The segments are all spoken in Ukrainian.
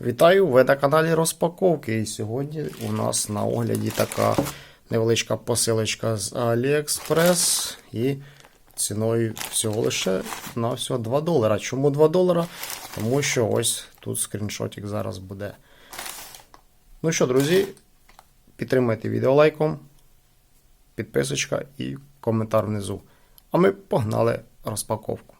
Вітаю! Ви на каналі Розпаковки. І сьогодні у нас на огляді така невеличка посилочка з AliExpress і ціною всього лише на всього 2 долара. Чому 2 долара? Тому що ось тут скріншотик зараз буде. Ну що, друзі, підтримайте відео лайком, підписочка і коментар внизу. А ми погнали розпаковку.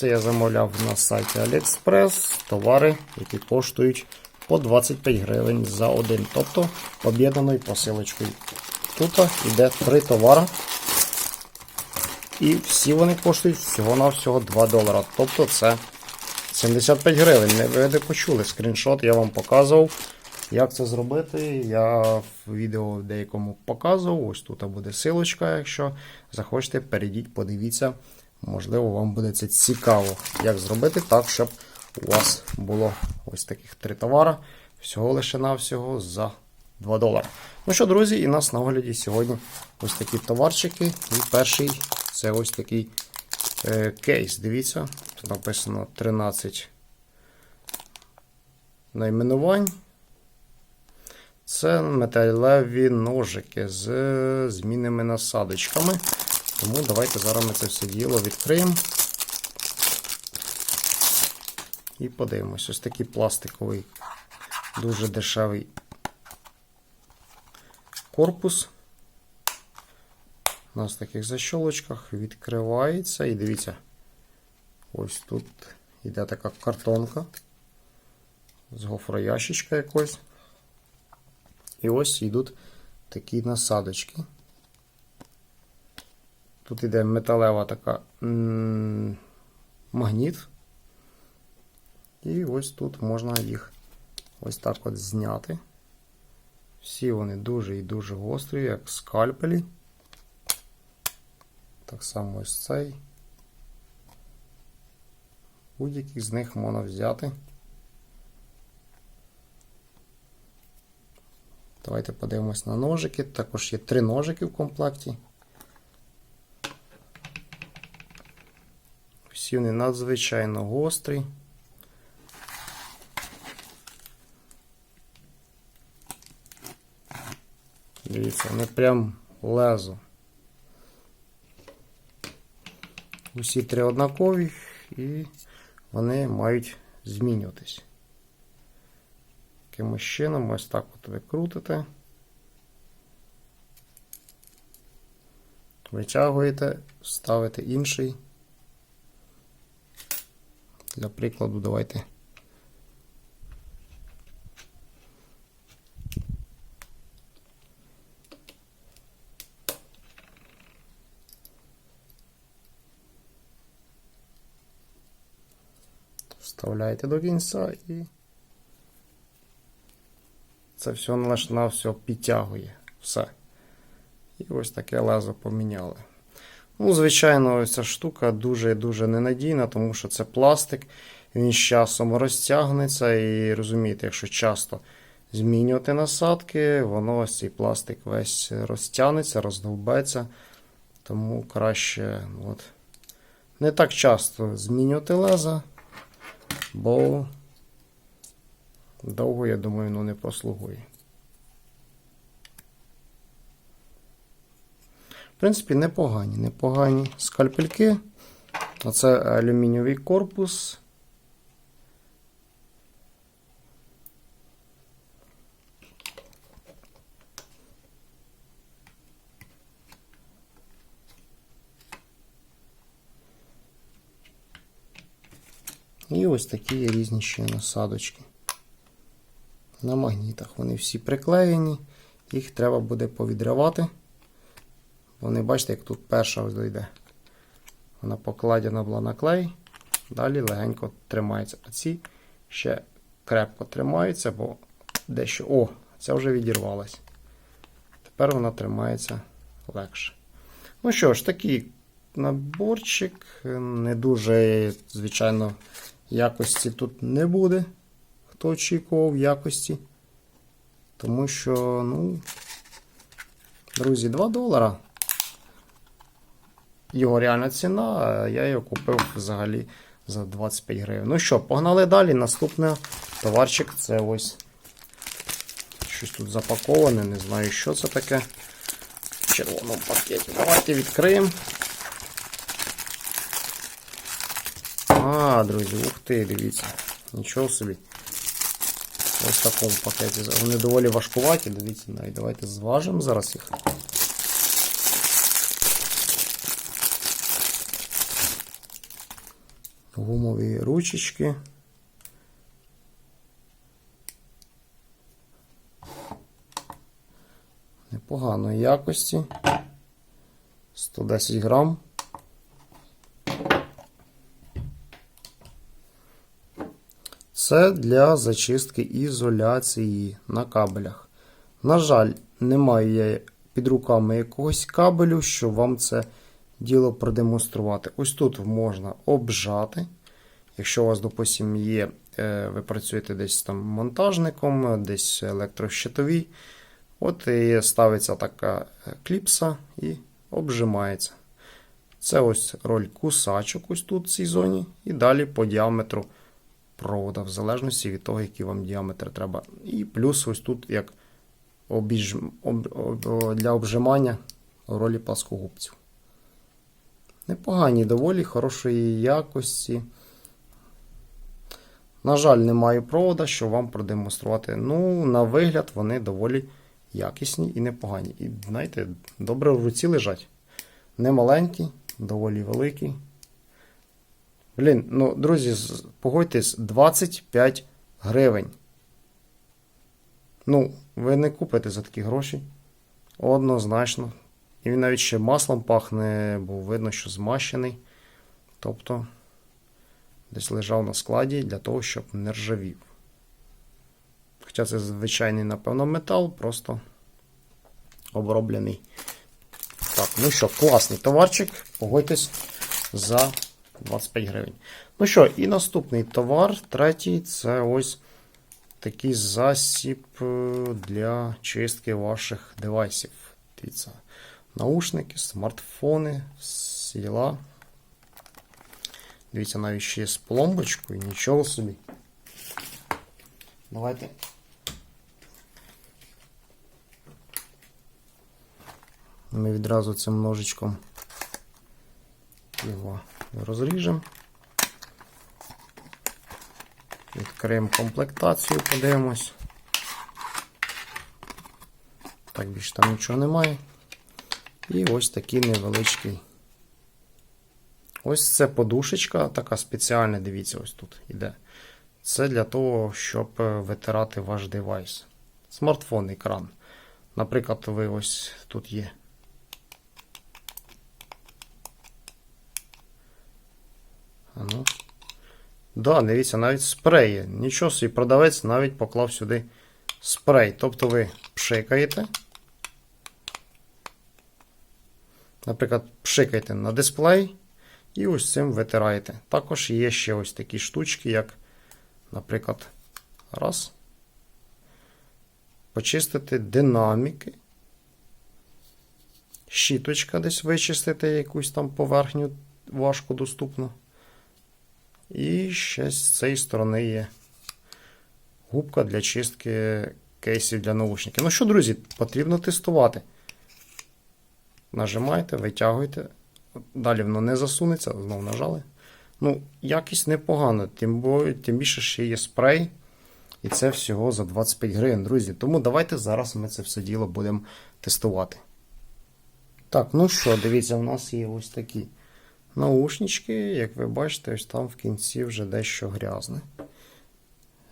Це я замовляв на сайті AliExpress товари, які коштують по 25 гривень за один, тобто об'єднаною посилочкою. Тут йде три товари. І всі вони коштують всього-навсього 2 долара. Тобто це 75 гривень. Не ви не почули скріншот, я вам показував. Як це зробити? Я в відео деякому показував. Ось тут буде силочка. Якщо захочете, перейдіть, подивіться. Можливо, вам буде це цікаво, як зробити так, щоб у вас було ось таких три товари. Всього лише навсього за 2 долари. Ну що, друзі, і нас на огляді сьогодні ось такі товарчики. І перший це ось такий е, кейс. Дивіться, тут написано 13 найменувань. Це металеві ножики з змінними насадочками. Тому давайте зараз ми це все діло відкриємо. І подивимось. Ось такий пластиковий, дуже дешевий корпус. У нас в таких защолочках відкривається. І дивіться, ось тут йде така картонка з гофроящичка якось. І ось йдуть такі насадочки. Тут іде металева така магніт. І ось тут можна їх ось так от зняти. Всі вони дуже і дуже гострі, як скальпелі. Так само ось цей. Будь-який з них можна взяти. Давайте подивимось на ножики. Також є три ножики в комплекті. Вони надзвичайно гострі. Дивіться, вони прям лезо. Усі три однакові і вони мають змінюватись. Якимось чином ось так от ви. Витягуєте, ставите інший. Для прикладу, давайте. Вставляєте до кінця і це все на все підтягує. Все. І ось таке лезо поміняли. Ну, звичайно, ця штука дуже-дуже ненадійна, тому що це пластик, він з часом розтягнеться. І розумієте, якщо часто змінювати насадки, воно ось цей пластик весь розтягнеться, роздовбеться. Тому краще от, не так часто змінювати леза, бо довго, я думаю, ну, не послугує. В принципі, непогані, непогані скальпельки. Оце алюмінієвий корпус. І ось такі різні ще насадочки. На магнітах. Вони всі приклеєні, їх треба буде повідривати. Вони бачите, як тут перша ось дойде. Вона покладена була на клей, далі легенько тримається. А ці ще крепко тримаються, бо дещо. О, ця вже відірвалась. Тепер вона тримається легше. Ну що ж, такий наборчик. Не дуже, звичайно, якості тут не буде. Хто очікував якості. Тому що, ну, друзі, 2 долара. Його реальна ціна, я його купив взагалі за 25 гривень. Ну що, погнали далі. Наступний товарчик це ось щось тут запаковане, не знаю, що це таке. В червоному пакеті. Давайте відкриємо. А, друзі, ух ти, дивіться. Нічого собі. Ось в такому пакеті. Вони доволі важкуваті, дивіться, навіть давайте зважимо зараз їх. Гумові ручечки. Непоганої якості. 110 грам. Це для зачистки ізоляції на кабелях. На жаль, немає під руками якогось кабелю, щоб вам це діло продемонструвати. Ось тут можна обжати. Якщо у вас, допустимо, є, е, ви працюєте десь там монтажником, десь електрощитовій, от і ставиться така е, кліпса і обжимається. Це ось роль кусачок ось тут в цій зоні, і далі по діаметру провода, в залежності від того, який вам діаметр треба. І плюс ось тут як обіж... об... для обжимання ролі пласкогубців. Непогані, доволі хорошої якості. На жаль, немає провода, що вам продемонструвати. Ну, на вигляд, вони доволі якісні і непогані. І, знаєте, добре в руці лежать. Не маленькі, доволі великі. Блін, ну, друзі, погодьтесь, 25 гривень. Ну, ви не купите за такі гроші. Однозначно. І він навіть ще маслом пахне, бо видно, що змащений. Тобто, десь лежав на складі для того, щоб не ржавів. Хоча це звичайний, напевно, метал, просто оброблений. Так, ну що, класний товарчик. Погодьтесь за 25 гривень. Ну що, і наступний товар, третій, це ось такий засіб е, для чистки ваших девайсів. Дивіться, наушники, смартфони, всі діла. Дивіться, навіть ще з пломбочкою, нічого собі. Давайте. Ми відразу цим ножичком його розріжемо. Відкриємо комплектацію, подивимось. Так, більше там нічого немає. І ось такий невеличкий. Ось це подушечка, така спеціальна, дивіться, ось тут іде. Це для того, щоб е, витирати ваш девайс. Смартфон, екран. Наприклад, ви ось тут є. А ну. Да, дивіться, навіть спрей. Нічого собі, продавець навіть поклав сюди спрей. Тобто ви пшикаєте. Наприклад, пшикаєте на дисплей і ось цим витираєте. Також є ще ось такі штучки, як, наприклад, раз. Почистити динаміки. Щіточка десь вичистити якусь там поверхню важко доступну. І ще з цієї сторони є губка для чистки кейсів для наушників. Ну що, друзі, потрібно тестувати. Нажимаєте, витягуєте. Далі воно не засунеться, знову нажали. Ну, якість непогана, тим, тим більше ще є спрей. І це всього за 25 гривень, друзі. Тому давайте зараз ми це все діло будемо тестувати. Так, ну що, дивіться, у нас є ось такі наушнички, як ви бачите, ось там в кінці вже дещо грязне.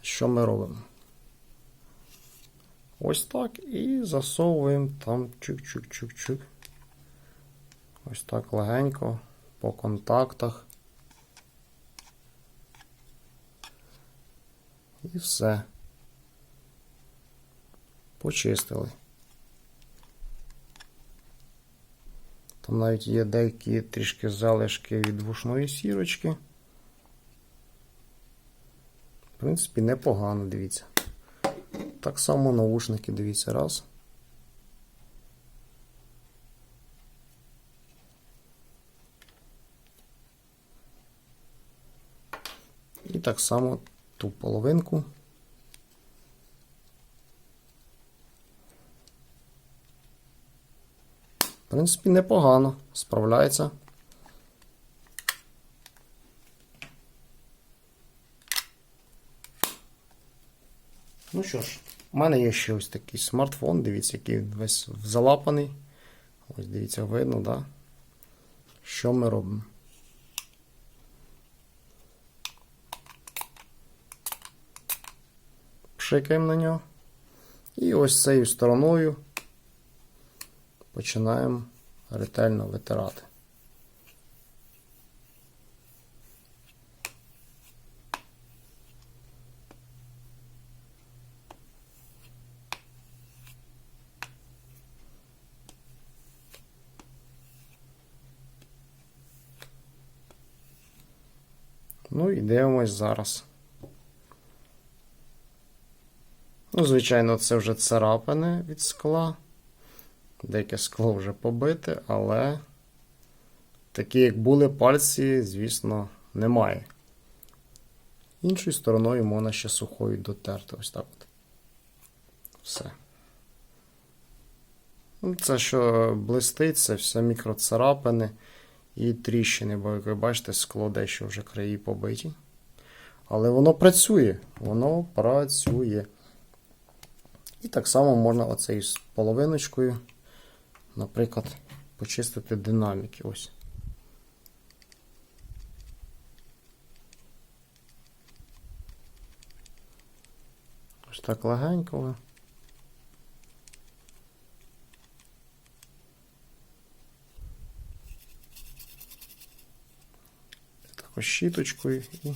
Що ми робимо? Ось так і засовуємо там чук-чук-чук-чук. Ось так легенько по контактах. І все. Почистили. Там навіть є деякі трішки залишки від вушної сірочки. В принципі, непогано, дивіться. Так само наушники, дивіться, раз. Так само ту половинку. В принципі, непогано справляється. Ну що ж, у мене є ще ось такий смартфон. Дивіться, який весь залапаний. Ось дивіться, видно, да? Що ми робимо? Пшикаємо на нього. І ось цією стороною починаємо ретельно витирати. Ну і дивимось зараз. Ну, звичайно, це вже царапини від скла. Деяке скло вже побите, але такі, як були пальці, звісно, немає. Іншою стороною можна ще сухою дотерти. Ось так от. Все. Ну, Це, що блистить, це все мікроцарапини і тріщини, бо, як ви бачите, скло дещо вже краї побиті. Але воно працює. Воно працює. І так само можна оцею з половиночкою, наприклад, почистити динаміки. Ось. Ось так легенько. Також щіточкою і.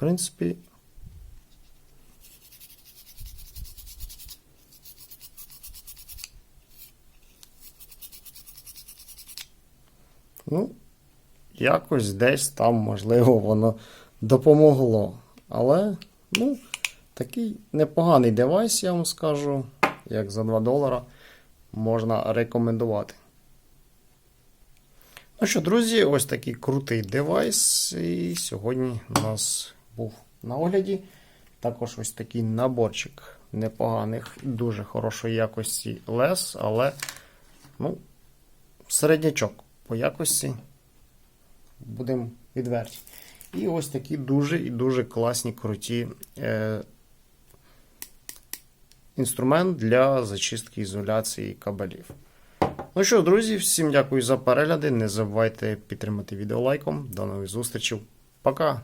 Принципі, ну, якось десь там, можливо, воно допомогло. Але, ну, такий непоганий девайс, я вам скажу, як за 2 долара можна рекомендувати. Ну що, друзі, ось такий крутий девайс. І сьогодні у нас був на огляді. Також ось такий наборчик непоганих, дуже хорошої якості лес, але ну, середнячок по якості будемо відверті. І ось такі дуже і дуже класні, круті е, інструмент для зачистки ізоляції кабелів. Ну що, друзі, всім дякую за перегляди. Не забувайте підтримати відео лайком. До нових зустрічей. Пока!